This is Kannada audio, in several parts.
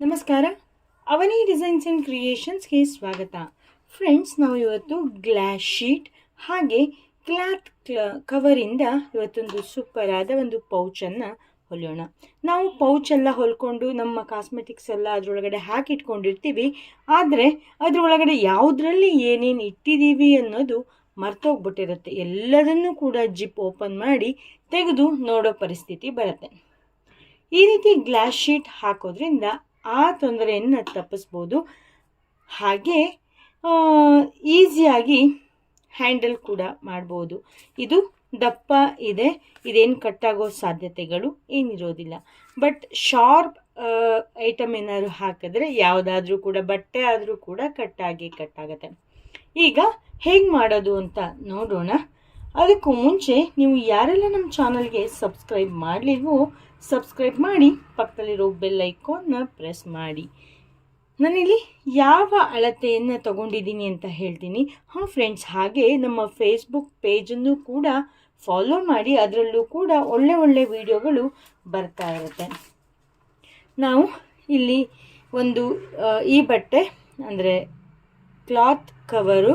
ನಮಸ್ಕಾರ. ಅವನಿ ಡಿಸೈನ್ಸ್ ಆ್ಯಂಡ್ ಕ್ರಿಯೇಷನ್ಸ್ಗೆ ಸ್ವಾಗತ. ಫ್ರೆಂಡ್ಸ್ ನಾವು ಇವತ್ತು ಗ್ಲಾಸ್ ಶೀಟ್ ಹಾಗೆ ಕ್ಲಾತ್ ಕವರಿಂದ ಇವತ್ತೊಂದು ಸೂಪರ್ ಆದ ಒಂದು ಪೌಚನ್ನು ಹೊಲಿಯೋಣ. ನಾವು ಪೌಚ್ ಎಲ್ಲ ಹೊಲ್ಕೊಂಡು ನಮ್ಮ ಕಾಸ್ಮೆಟಿಕ್ಸ್ ಎಲ್ಲ ಅದರೊಳಗಡೆ ಹಾಕಿಟ್ಕೊಂಡಿರ್ತೀವಿ. ಆದರೆ ಅದರೊಳಗಡೆ ಯಾವುದರಲ್ಲಿ ಏನೇನು ಇಟ್ಟಿದ್ದೀವಿ ಅನ್ನೋದು ಮರ್ತೋಗ್ಬಿಟ್ಟಿರುತ್ತೆ. ಎಲ್ಲದನ್ನೂ ಕೂಡ ಜಿಪ್ ಓಪನ್ ಮಾಡಿ ತೆಗೆದು ನೋಡೋ ಪರಿಸ್ಥಿತಿ ಬರುತ್ತೆ. ಈ ರೀತಿ ಗ್ಲಾಸ್ ಶೀಟ್ ಹಾಕೋದ್ರಿಂದ ಆ ತೊಂದರೆಯನ್ನು ತಪ್ಪಿಸ್ಬೋದು. ಹಾಗೆ ಈಸಿಯಾಗಿ ಹ್ಯಾಂಡಲ್ ಕೂಡ ಮಾಡ್ಬೋದು. ಇದು ದಪ್ಪ ಇದೆ. ಇದೇನು ಕಟ್ಟಾಗೋ ಸಾಧ್ಯತೆಗಳು ಏನಿರೋದಿಲ್ಲ. ಬಟ್ ಶಾರ್ಪ್ ಐಟಮ್ ಏನಾದರೂ ಹಾಕಿದ್ರೆ ಯಾವುದಾದ್ರೂ ಕೂಡ, ಬಟ್ಟೆ ಆದರೂ ಕೂಡ ಕಟ್ಟಾಗಿ ಕಟ್ಟಾಗತ್ತೆ ಈಗ ಹೇಗೆ ಮಾಡೋದು ಅಂತ ನೋಡೋಣ. ಅದಕ್ಕೂ ಮುಂಚೆ ನೀವು ಯಾರೆಲ್ಲ ನಮ್ಮ ಚಾನಲ್ಗೆ ಸಬ್ಸ್ಕ್ರೈಬ್ ಮಾಡಲಿಲ್ವೋ ಸಬ್ಸ್ಕ್ರೈಬ್ ಮಾಡಿ, ಪಕ್ಕದಲ್ಲಿರೋ ಬೆಲ್ ಐಕಾನ್ನ ಪ್ರೆಸ್ ಮಾಡಿ. ನಾನಿಲ್ಲಿ ಯಾವ ಅಳತೆಯನ್ನು ತಗೊಂಡಿದ್ದೀನಿ ಅಂತ ಹೇಳ್ತೀನಿ. ಹಾಂ ಫ್ರೆಂಡ್ಸ್, ಹಾಗೆ ನಮ್ಮ ಫೇಸ್ಬುಕ್ ಪೇಜನ್ನು ಕೂಡ ಫಾಲೋ ಮಾಡಿ, ಅದರಲ್ಲೂ ಕೂಡ ಒಳ್ಳೆ ಒಳ್ಳೆ ವಿಡಿಯೋಗಳು ಬರ್ತಾ ಇರುತ್ತೆ. ನಾವು ಇಲ್ಲಿ ಒಂದು ಈ ಬಟ್ಟೆ, ಅಂದರೆ ಕ್ಲಾತ್ ಕವರು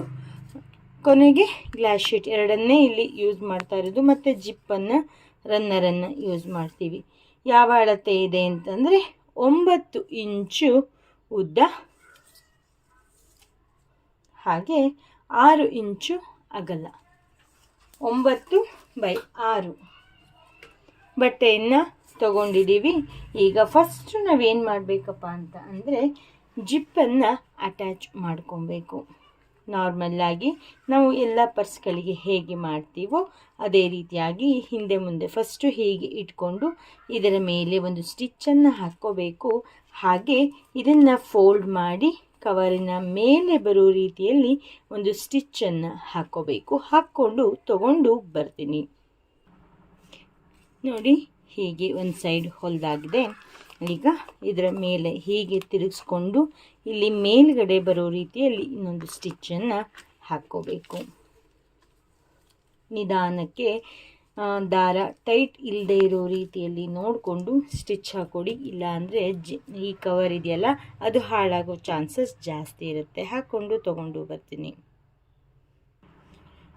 ಕೊನೆಗೆ ಗ್ಲಾಸ್ ಶೀಟ್ ಎರಡನ್ನೇ ಇಲ್ಲಿ ಯೂಸ್ ಮಾಡ್ತಾ ಇರೋದು. ಮತ್ತು ಜಿಪ್ಪನ್ನು ರನ್ನರನ್ನು ಯೂಸ್ ಮಾಡ್ತೀವಿ. ಯಾವ ಅಳತೆ ಇದೆ ಅಂತಂದರೆ ಒಂಬತ್ತು ಇಂಚು ಉದ್ದ ಹಾಗೆ ಆರು ಇಂಚು ಅಗಲ. ಒಂಬತ್ತು ಬೈ ಆರು. ಬಟ್ಟೆಯನ್ನು ತಗೊಂಡಿದ್ದೀವಿ ಈಗ ಫಸ್ಟು ನಾವೇನು ಮಾಡಬೇಕಪ್ಪ ಅಂತ ಅಂದರೆ ಜಿಪ್ಪನ್ನು ಅಟ್ಯಾಚ್ ಮಾಡ್ಕೊಬೇಕು. ನಾರ್ಮಲ್ಲಾಗಿ ನಾವು ಎಲ್ಲ ಪರ್ಸ್ಗಳಿಗೆ ಹೇಗೆ ಮಾಡ್ತೀವೋ ಅದೇ ರೀತಿಯಾಗಿ ಹಿಂದೆ ಮುಂದೆ ಫಸ್ಟು ಹೀಗೆ ಇಟ್ಕೊಂಡು ಇದರ ಮೇಲೆ ಒಂದು ಸ್ಟಿಚ್ಚನ್ನು ಹಾಕ್ಕೋಬೇಕು. ಹಾಗೆ ಇದನ್ನು ಫೋಲ್ಡ್ ಮಾಡಿ ಕವರಿನ ಮೇಲೆ ಬರೋ ರೀತಿಯಲ್ಲಿ ಒಂದು ಸ್ಟಿಚ್ಚನ್ನು ಹಾಕ್ಕೋಬೇಕು. ಹಾಕ್ಕೊಂಡು ತಗೊಂಡು ಬರ್ತೀನಿ. ನೋಡಿ ಹೀಗೆ ಒಂದು ಸೈಡ್ ಹೊಲ್ದಾಗಿದೆ. ಈಗ ಇದರ ಮೇಲೆ ಹೀಗೆ ತಿರುಗಿಸ್ಕೊಂಡು ಇಲ್ಲಿ ಮೇಲ್ಗಡೆ ಬರೋ ರೀತಿಯಲ್ಲಿ ಇನ್ನೊಂದು ಸ್ಟಿಚ್ಚನ್ನು ಹಾಕ್ಕೋಬೇಕು. ನಿಧಾನಕ್ಕೆ ದಾರ ಟೈಟ್ ಇಲ್ಲದೆ ಇರೋ ರೀತಿಯಲ್ಲಿ ನೋಡಿಕೊಂಡು ಸ್ಟಿಚ್ ಹಾಕ್ಕೊಡಿ ಇಲ್ಲ ಅಂದರೆ ಜಿ, ಈ ಕವರ್ ಇದೆಯಲ್ಲ, ಅದು ಹಾಳಾಗೋ ಚಾನ್ಸಸ್ ಜಾಸ್ತಿ ಇರುತ್ತೆ. ಹಾಕ್ಕೊಂಡು ತೊಗೊಂಡು ಬರ್ತೀನಿ.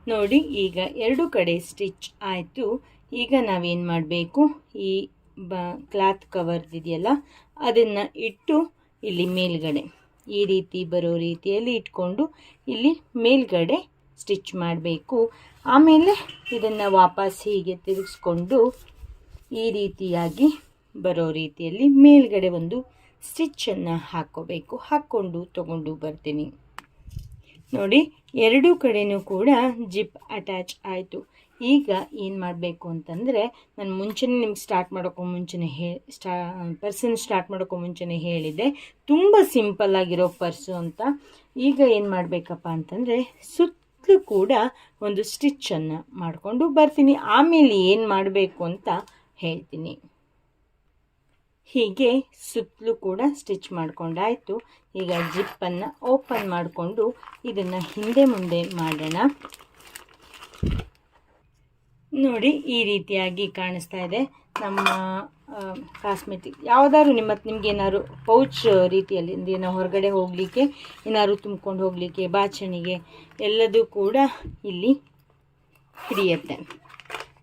ನೋಡಿ, ಈಗ ಎರಡು ಕಡೆ ಸ್ಟಿಚ್ ಆಯಿತು. ಈಗ ನಾವೇನು ಮಾಡಬೇಕು? ಈ ಬ, ಕ್ಲಾತ್ ಕವರ್ದಿದೆಯಲ್ಲ ಅದನ್ನು ಇಟ್ಟು ಇಲ್ಲಿ ಮೇಲ್ಗಡೆ, ಈ ರೀತಿ ಬರೋ ರೀತಿಯಲ್ಲಿ ಇಟ್ಕೊಂಡು ಇಲ್ಲಿ ಮೇಲ್ಗಡೆ ಸ್ಟಿಚ್ ಮಾಡಬೇಕು. ಆಮೇಲೆ ಇದನ್ನು ವಾಪಸ್ ಹೀಗೆ ತಿರುಗಿಸ್ಕೊಂಡು ಈ ರೀತಿಯಾಗಿ ಬರೋ ರೀತಿಯಲ್ಲಿ ಮೇಲ್ಗಡೆ ಒಂದು ಸ್ಟಿಚ್ಚನ್ನು ಹಾಕ್ಕೋಬೇಕು ಹಾಕ್ಕೊಂಡು ತಗೊಂಡು ಬರ್ತೀನಿ. ನೋಡಿ, ಎರಡೂ ಕಡೆಯೂ ಕೂಡ ಜಿಪ್ ಅಟ್ಯಾಚ್ ಆಯಿತು. ಈಗ ಏನು ಮಾಡಬೇಕು ಅಂತಂದರೆ, ನಾನು ಮುಂಚೆನೇ ನಿಮ್ಗೆ ಸ್ಟಾರ್ಟ್ ಮಾಡೋಕ್ಕೂ ಮುಂಚೆನೇ ಹೇ ಸ್ಟಾ ಪರ್ಸನ್ ಸ್ಟಾರ್ಟ್ ಮಾಡೋಕ್ಕೂ ಮುಂಚೆನೇ ಹೇಳಿದೆ ತುಂಬ ಸಿಂಪಲ್ ಆಗಿರೋ ಪರ್ಸು ಅಂತ. ಈಗ ಏನು ಮಾಡಬೇಕಪ್ಪ ಅಂತಂದರೆ, ಸುತ್ತಲೂ ಕೂಡ ಒಂದು ಸ್ಟಿಚ್ಚನ್ನು ಮಾಡಿಕೊಂಡು ಬರ್ತೀನಿ. ಆಮೇಲೆ ಏನು ಮಾಡಬೇಕು ಅಂತ ಹೇಳ್ತೀನಿ. ಹೀಗೆ ಸುತ್ತಲೂ ಕೂಡ ಸ್ಟಿಚ್ ಮಾಡಿಕೊಂಡಾಯಿತು. ಈಗ ಜಿಪ್ಪನ್ನು ಓಪನ್ ಮಾಡಿಕೊಂಡು ಇದನ್ನು ಹಿಂದೆ ಮುಂದೆ ಮಾಡೋಣ. ನೋಡಿ, ಈ ರೀತಿಯಾಗಿ ಕಾಣಿಸ್ತಾ ಇದೆ. ನಮ್ಮ ಕಾಸ್ಮೆಟಿಕ್ ಯಾವುದಾದ್ರು ನಿಮ್ಮ, ನಿಮ್ಗೆ ಏನಾದ್ರು ಪೌಚ್ ರೀತಿಯಲ್ಲಿ ಏನೋ ಹೊರಗಡೆ ಹೋಗಲಿಕ್ಕೆ, ಏನಾದ್ರು ತುಂಬ್ಕೊಂಡು ಹೋಗಲಿಕ್ಕೆ, ಬಾಚಣಿಗೆ, ಎಲ್ಲದೂ ಕೂಡ ಇಲ್ಲಿ ಹಿಡಿಯುತ್ತೆ.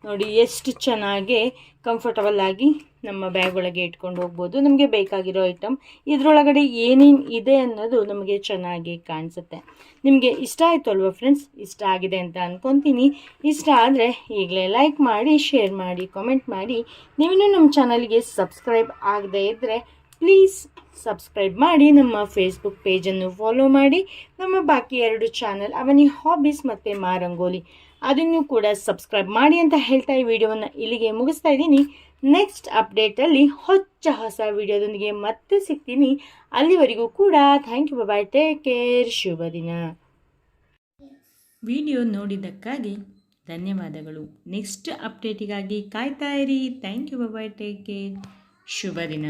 ನೋಡಿ ಎಷ್ಟು ಚೆನ್ನಾಗಿ ಕಂಫರ್ಟಬಲ್ ಆಗಿ ನಮ್ಮ ಬ್ಯಾಗ್ ಒಳಗೆ ಇಟ್ಕೊಂಡು ಹೋಗ್ಬೋದು. ನಮಗೆ ಬೇಕಾಗಿರೋ ಐಟಮ್ ಇದರೊಳಗಡೆ ಏನೇನು ಇದೆ ಅನ್ನೋದು ನಮಗೆ ಚೆನ್ನಾಗಿ ಕಾಣಿಸುತ್ತೆ. ನಿಮಗೆ ಇಷ್ಟ ಆಯಿತು ಅಲ್ವಾ ಫ್ರೆಂಡ್ಸ್ ಇಷ್ಟ ಆಗಿದೆ ಅಂತ ಅಂದ್ಕೊತೀನಿ ಇಷ್ಟ ಆದರೆ ಈಗಲೇ ಲೈಕ್ ಮಾಡಿ ಶೇರ್ ಮಾಡಿ ಕಾಮೆಂಟ್ ಮಾಡಿ. ನೀವಿನ್ನೂ ನಮ್ಮ ಚಾನಲ್ಗೆ ಸಬ್ಸ್ಕ್ರೈಬ್ ಆಗದೇ ಇದ್ದರೆ ಪ್ಲೀಸ್ ಸಬ್ಸ್ಕ್ರೈಬ್ ಮಾಡಿ ನಮ್ಮ ಫೇಸ್ಬುಕ್ ಪೇಜನ್ನು ಫಾಲೋ ಮಾಡಿ. ನಮ್ಮ ಬಾಕಿ ಎರಡು ಚಾನಲ್ ಅವನಿ ಹಾಬೀಸ್ ಮತ್ತು ಮಾರಂಗೋಲಿ. ಅದನ್ನು ಕೂಡ ಸಬ್ಸ್ಕ್ರೈಬ್ ಮಾಡಿ ಅಂತ ಹೇಳ್ತಾ ಈ ವಿಡಿಯೋವನ್ನು ಇಲ್ಲಿಗೆ ಮುಗಿಸ್ತಾ ಇದ್ದೀನಿ. ನೆಕ್ಸ್ಟ್ ಅಪ್ಡೇಟಲ್ಲಿ ಹೊಚ್ಚ ಹೊಸ ವಿಡಿಯೋದೊಂದಿಗೆ ಮತ್ತೆ ಸಿಗ್ತೀನಿ. ಅಲ್ಲಿವರೆಗೂ ಕೂಡ thank you bye take care ಶುಭ ದಿನ. ವಿಡಿಯೋ ನೋಡಿದ್ದಕ್ಕಾಗಿ ಧನ್ಯವಾದಗಳು. ನೆಕ್ಸ್ಟ್ ಅಪ್ಡೇಟಿಗಾಗಿ ಕಾಯ್ತಾ ಇರಿ. Thank you bye take care ಶುಭ ದಿನ.